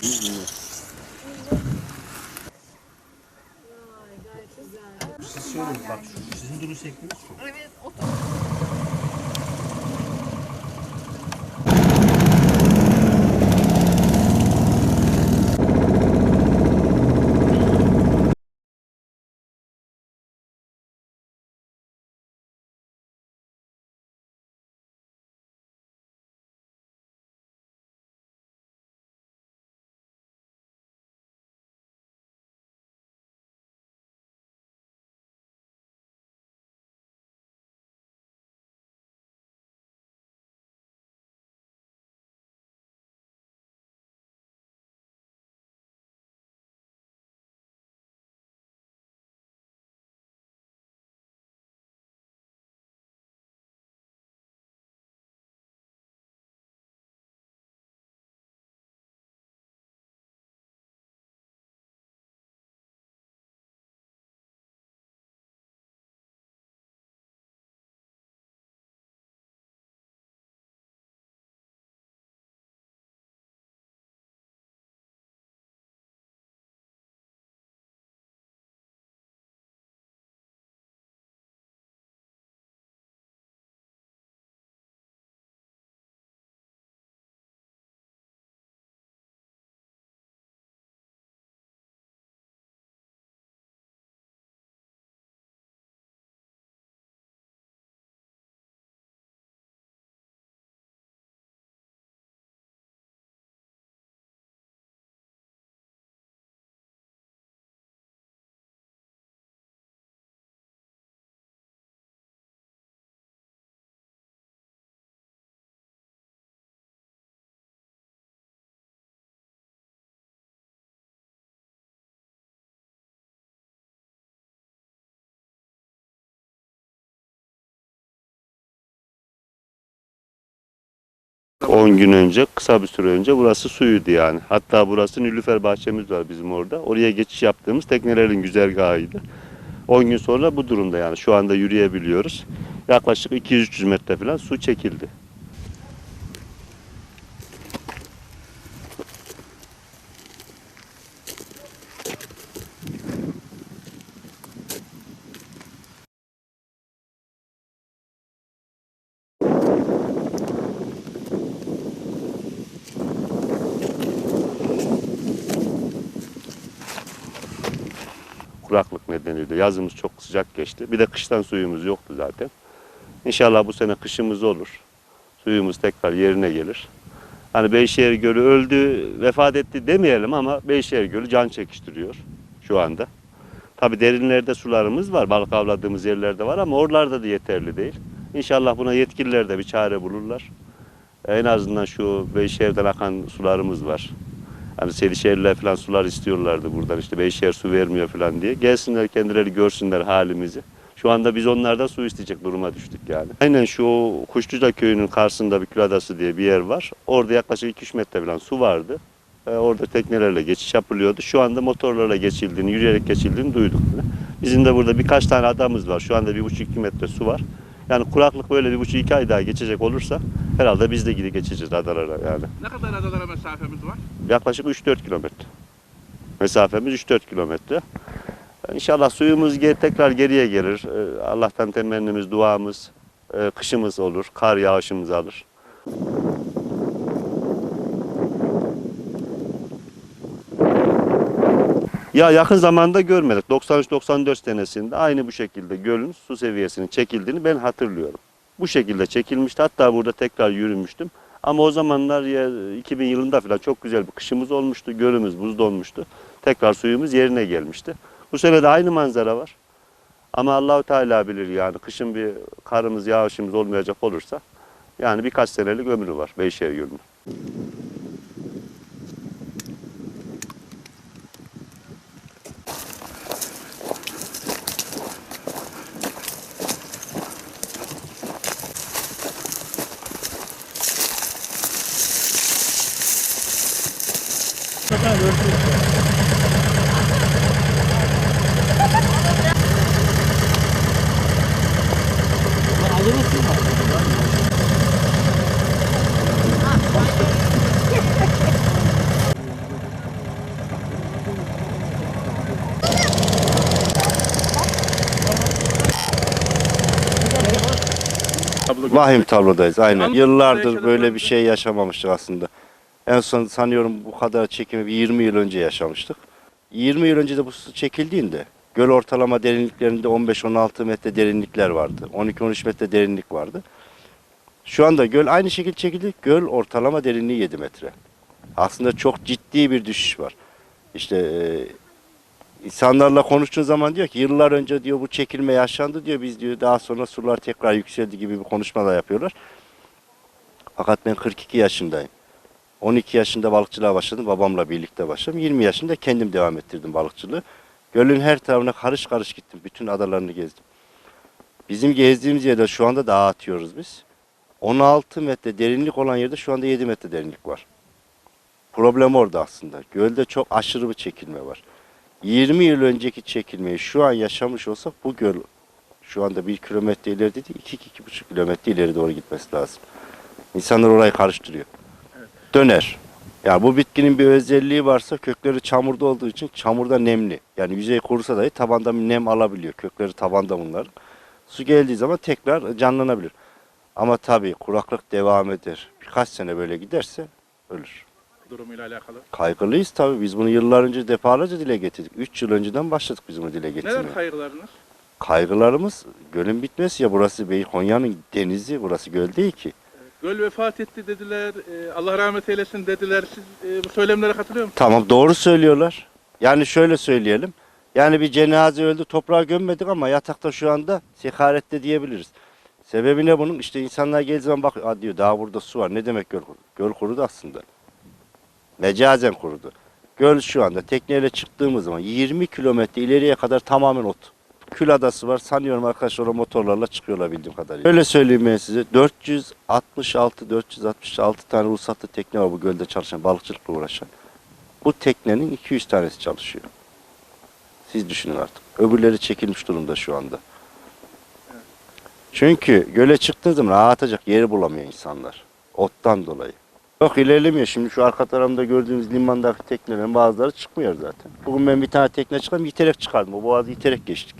Siz şöyle bak şu sizin duruş şu. Evet, otur. On gün önce, kısa bir süre önce burası suyuydu yani. Hatta burası Nilüfer bahçemiz var bizim orada. Oraya geçiş yaptığımız teknelerin güzergahıydı. 10 gün sonra bu durumda yani. Şu anda yürüyebiliyoruz. Yaklaşık 200-300 metre falan su çekildi. Kuraklık nedeniyle yazımız çok sıcak geçti. Bir de kıştan suyumuz yoktu zaten. İnşallah bu sene kışımız olur. Suyumuz tekrar yerine gelir. Hani Beyşehir Gölü öldü, vefat etti demeyelim ama Beyşehir Gölü can çekiştiriyor şu anda. Tabi derinlerde sularımız var, balık avladığımız yerlerde var ama oralarda da yeterli değil. İnşallah buna yetkililer de bir çare bulurlar. En azından şu Beyşehir'den akan sularımız var. Hani Sedişehirliler falan sular istiyorlardı buradan işte Beyşehir su vermiyor falan diye. Gelsinler kendileri görsünler halimizi. Şu anda biz onlardan su isteyecek duruma düştük yani. Aynen şu Kuşluca köyünün karşısında bir kül adası diye bir yer var. Orada yaklaşık 2-3 metre falan su vardı. Ee, orada teknelerle geçiş yapılıyordu. Şu anda motorlarla geçildiğini, yürüyerek geçildiğini duyduk. Bizim de burada birkaç tane adamız var. Şu anda 1,5-2 metre su var. Yani kuraklık böyle bir buçuk iki ay daha geçecek olursa herhalde biz de gidip geçeceğiz adalara yani. Ne kadar adalara mesafemiz var? Yaklaşık 3-4 kilometre. Mesafemiz 3-4 kilometre. İnşallah suyumuz ge- tekrar geriye gelir. Ee, Allah'tan temennimiz, duamız, e, kışımız olur, kar yağışımız alır. Ya yakın zamanda görmedik. 93-94 senesinde aynı bu şekilde gölün su seviyesinin çekildiğini ben hatırlıyorum. Bu şekilde çekilmişti. Hatta burada tekrar yürümüştüm. Ama o zamanlar ya 2000 yılında falan çok güzel bir kışımız olmuştu. Gölümüz buz donmuştu. Tekrar suyumuz yerine gelmişti. Bu sene de aynı manzara var. Ama Allahu Teala bilir yani kışın bir karımız, yağışımız olmayacak olursa yani birkaç senelik ömrü var Beyşehir Gölü'nün. Baksana Vahim tablodayız aynen. Yıllardır böyle bir şey yaşamamıştık aslında. En son sanıyorum bu kadar çekimi bir 20 yıl önce yaşamıştık. 20 yıl önce de bu su çekildiğinde göl ortalama derinliklerinde 15-16 metre derinlikler vardı. 12-13 metre derinlik vardı. Şu anda göl aynı şekilde çekildi. Göl ortalama derinliği 7 metre. Aslında çok ciddi bir düşüş var. İşte e, insanlarla konuştuğun zaman diyor ki yıllar önce diyor bu çekilme yaşandı diyor. Biz diyor daha sonra sular tekrar yükseldi gibi bir konuşma da yapıyorlar. Fakat ben 42 yaşındayım. 12 yaşında balıkçılığa başladım. Babamla birlikte başladım. 20 yaşında kendim devam ettirdim balıkçılığı. Gölün her tarafına karış karış gittim. Bütün adalarını gezdim. Bizim gezdiğimiz yerde şu anda dağa atıyoruz biz. 16 metre derinlik olan yerde şu anda 7 metre derinlik var. Problem orada aslında. Gölde çok aşırı bir çekilme var. 20 yıl önceki çekilmeyi şu an yaşamış olsak bu göl şu anda 1 kilometre ileride değil 2-2,5 kilometre ileri doğru gitmesi lazım. İnsanlar orayı karıştırıyor. Döner. Yani bu bitkinin bir özelliği varsa kökleri çamurda olduğu için çamurda nemli. Yani yüzey kurusa dahi tabanda bir nem alabiliyor. Kökleri tabanda bunların. Su geldiği zaman tekrar canlanabilir. Ama tabii kuraklık devam eder. Birkaç sene böyle giderse ölür. durumuyla alakalı. Kaygılıyız tabii. Biz bunu yıllar önce defalarca dile getirdik. 3 yıl önceden başladık biz bunu dile getirmeye. Neler kaygılarınız? Kaygılarımız gölün bitmesi ya burası Bey Konya'nın denizi burası göl değil ki. Göl vefat etti dediler. e, Allah rahmet eylesin dediler. Siz e, bu söylemlere katılıyor musunuz? Tamam doğru söylüyorlar. Yani şöyle söyleyelim. Yani bir cenaze öldü toprağa gömmedik ama yatakta şu anda sekarette diyebiliriz. Sebebi ne bunun? İşte insanlar geldiği zaman bak diyor daha burada su var. Ne demek göl kurudu? Göl kurudu aslında. Mecazen kurudu. Göl şu anda tekneyle çıktığımız zaman 20 kilometre ileriye kadar tamamen ot. Kül adası var. Sanıyorum arkadaşlar o motorlarla çıkıyorlar bildiğim kadarıyla. Öyle söyleyeyim ben size. 466 466 tane ruhsatlı tekne var bu gölde çalışan, balıkçılıkla uğraşan. Bu teknenin 200 tanesi çalışıyor. Siz düşünün artık. Öbürleri çekilmiş durumda şu anda. Çünkü göle çıktığın zaman ağa atacak yeri bulamıyor insanlar. Ottan dolayı. Yok ilerlemiyor. Şimdi şu arka tarafında gördüğünüz limandaki teknelerin bazıları çıkmıyor zaten. Bugün ben bir tane tekne çıkardım iterek çıkardım. O boğazı iterek geçtik.